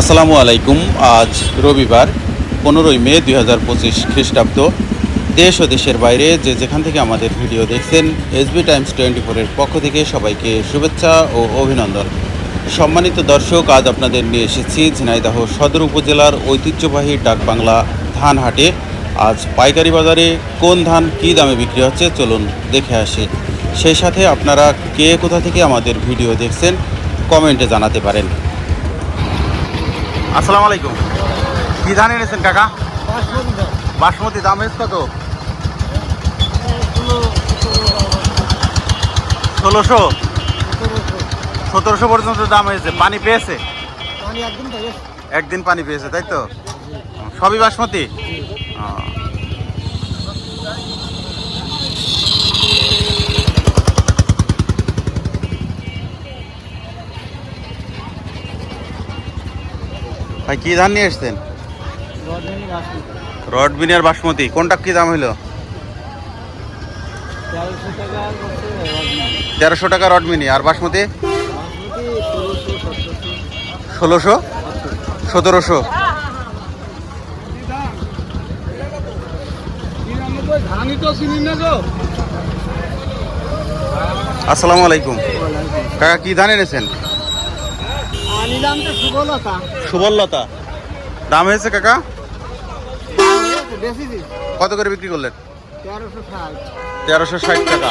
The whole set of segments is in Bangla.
আসসালামু আলাইকুম। আজ রবিবার, পনেরোই মে দুই হাজার পঁচিশ খ্রিস্টাব্দ। দেশ ও দেশের বাইরে যে যেখান থেকে আমাদের ভিডিও দেখছেন এসবি টাইমস টোয়েন্টি ফোরের পক্ষ থেকে সবাইকে শুভেচ্ছা ও অভিনন্দন। সম্মানিত দর্শক, আজ আপনাদের নিয়ে এসেছি ঝিনাইদহ সদর উপজেলার ঐতিহ্যবাহী ডাকবাংলা ধান হাটে আজ পাইকারি বাজারে কোন ধান কী দামে বিক্রি হচ্ছে, চলুন দেখে আসি। সেই সাথে আপনারা কে কোথা থেকে আমাদের ভিডিও দেখছেন, কমেন্টে জানাতে পারেন। আসসালামু আলাইকুম। কি ধান এনেছেন কাকা? বাসমতি দাম হয়েছে কত? ষোলোশো। সতেরোশো পর্যন্ত দাম হয়েছে। পানি পেয়েছে? একদিন পানি পেয়েছে তাই তো? সবই বাসমতি? ভাই, কি ধান নিয়ে এসছেন? রড বিনিয়ার বাসমতি। কোনটা কি দাম হলো তেরোশো টাকা রড মিনি। আর বাসমতি? ষোলোশো? সতেরোশো? আসসালামু আলাইকুম। কাকা, কি ধান এনেছেন? সুবললতা দাম হয়েছে কাকা? কত করে বিক্রি করলেন? তেরোশো ষাট টাকা।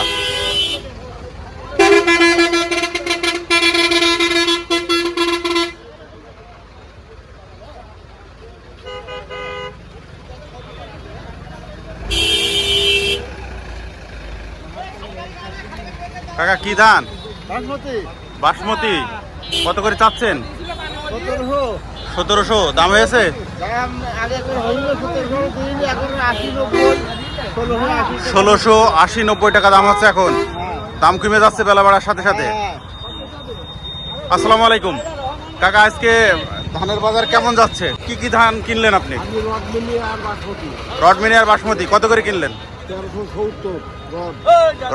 কাকা কি ধান? বাসমতি। বাসমতি। কত করে চাচ্ছেন? সতেরোশো। দাম হয়েছে? ষোলোশো আশি নব্বই টাকা দাম হচ্ছে এখন। দাম কমে যাচ্ছে বেলা বাড়ার সাথে সাথে। হ্যাঁ, আসসালামু আলাইকুম। কাকা আজকে ধানের বাজার কেমন যাচ্ছে? কি কি ধান কিনলেন আপনি? আমি রড আর বাসমতি। কত করে কিনলেন?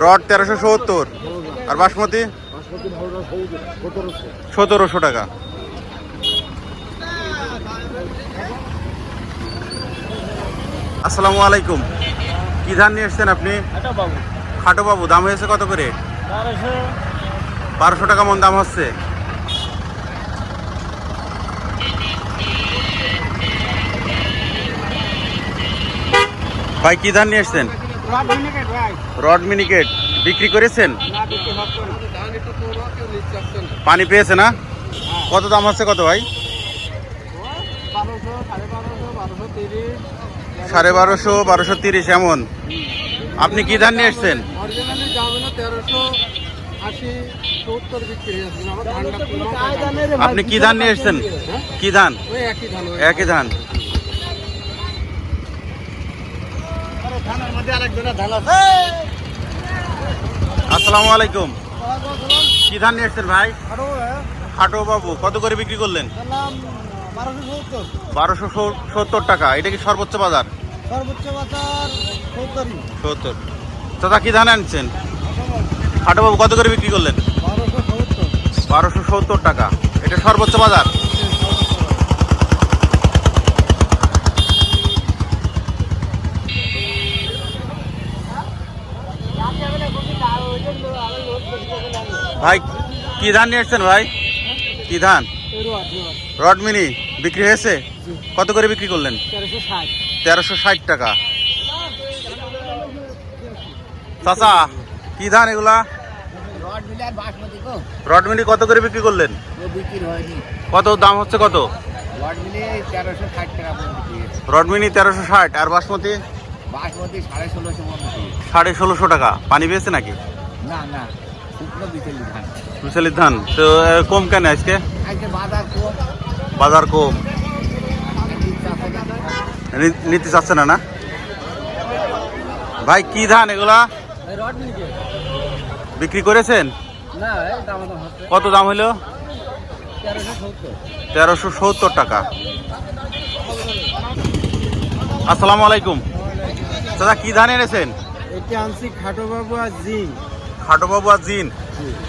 রড। তেরোশো সত্তর। আর বাসমতি? সতেরোশো টাকা। আসসালামু আলাইকুম। কি ধান নিয়ে এসছেন আপনি? খাটো বাবু দাম হয়েছে কত করে? বারোশো। টাকা মন দাম হচ্ছে। ভাই কি ধান নিয়ে এসছেন? রড মিনিকেট বিক্রি করেছেন? পানি পেয়েছে না? কত দাম হচ্ছে কত ভাই? বারোশো সাড়ে বারোশো বারোশো তিরিশ। সাড়ে বারোশো বারোশো তিরিশ এমন। আপনি কি ধান নিয়ে এসছেন? আপনি কি ধান নিয়ে এসছেন? কি ধান? একই ধান আসসালামু আলাইকুম। কি ধান নিয়ে এসছেন ভাই? আরও খাটো বাবু কত করে বিক্রি করলেন? বারোশো সত্তর টাকা। এটা কি সর্বোচ্চ বাজার? সর্বোচ্চ বাজার সত্তর। দাদা কি ধান আনছেন? খাটো বাবু কত করে বিক্রি করলেন? বারোশো সত্তর। টাকা। এটা সর্বোচ্চ বাজার? ভাই কি ধান নিয়ে এসছেন ভাই? কি ধান? রড মিনি বিক্রি হয়েছে? কত করে বিক্রি করলেন? তেরোশো ষাট। টাকা। চাচা কি ধান এগুলা? রড মিলে কত করে বিক্রি করলেন? কত দাম হচ্ছে কত? রড মিলে তেরোশো ষাট আর বাসমতি? সাড়ে ষোলোশো টাকা। পানি পেয়েছে নাকি? না না। শুকনো ধান। তো কম কেন আজকে? আজকে বাজার কম। বাজার কম। নিতে চাচ্ছে না না? ভাই কি ধান এগুলা? বিক্রি করেছেন? কত দাম হইল? তেরোশো সত্তর। টাকা। আসসালামু আলাইকুম। দাদা কি ধান এনেছেন? এটি আনছি খাটো বাবু আর জিং খাটো বাবু আর জিন।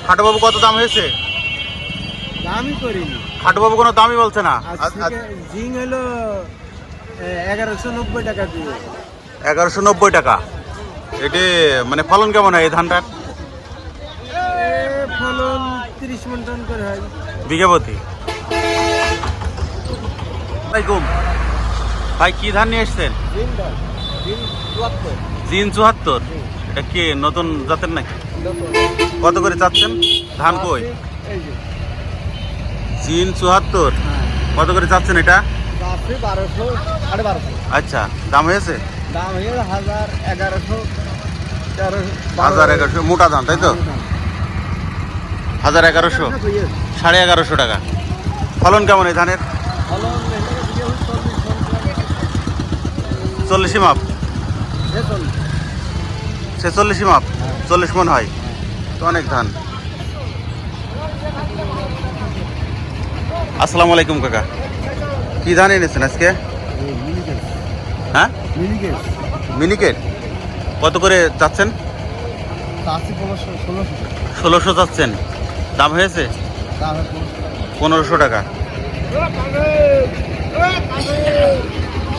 খাটো বাবু কত দাম হয়েছে? দামই করিনি। খাটুবাবু কোনো দামই বলছে না। জিং হলো এগারোশো নব্বই টাকা দিয়ে। এগারোশো নব্বই টাকা। এটি মানে ফলন কেমন হয় এই ধানটার? ফলন তিরিশ মন টন করে হয়। বিঘে প্রতি আলাইকুম ভাই কি ধান নিয়ে এসছেন? জিন চুয়াত্তর। এটা কি নতুন জাতের নাকি? কত করে চাচ্ছেন? ধান কই? জিন চুয়াত্তর। কত করে চাচ্ছেন এটা? বারোশো সাড়ে বারোশো। আচ্ছা দাম হয়েছে? দাম হয়ে হাজার এগারোশো হাজার এগারোশো মোটা ধান তাই তো? হাজার এগারোশো? সাড়ে এগারোশো টাকা। ফলন কেমন এই ধানের? ফলন চল্লিশি মাপ? ছেচল্লিশি মাপ? চল্লিশ মন হয়। তো অনেক ধান। আসসালামু আলাইকুম, কাকা। কি ধান এনেছেন আজকে? হ্যাঁ? মিনিকেট। কত করে চাচ্ছেন? ষোলোশো চাচ্ছেন। দাম হয়েছে? পনেরোশো টাকা।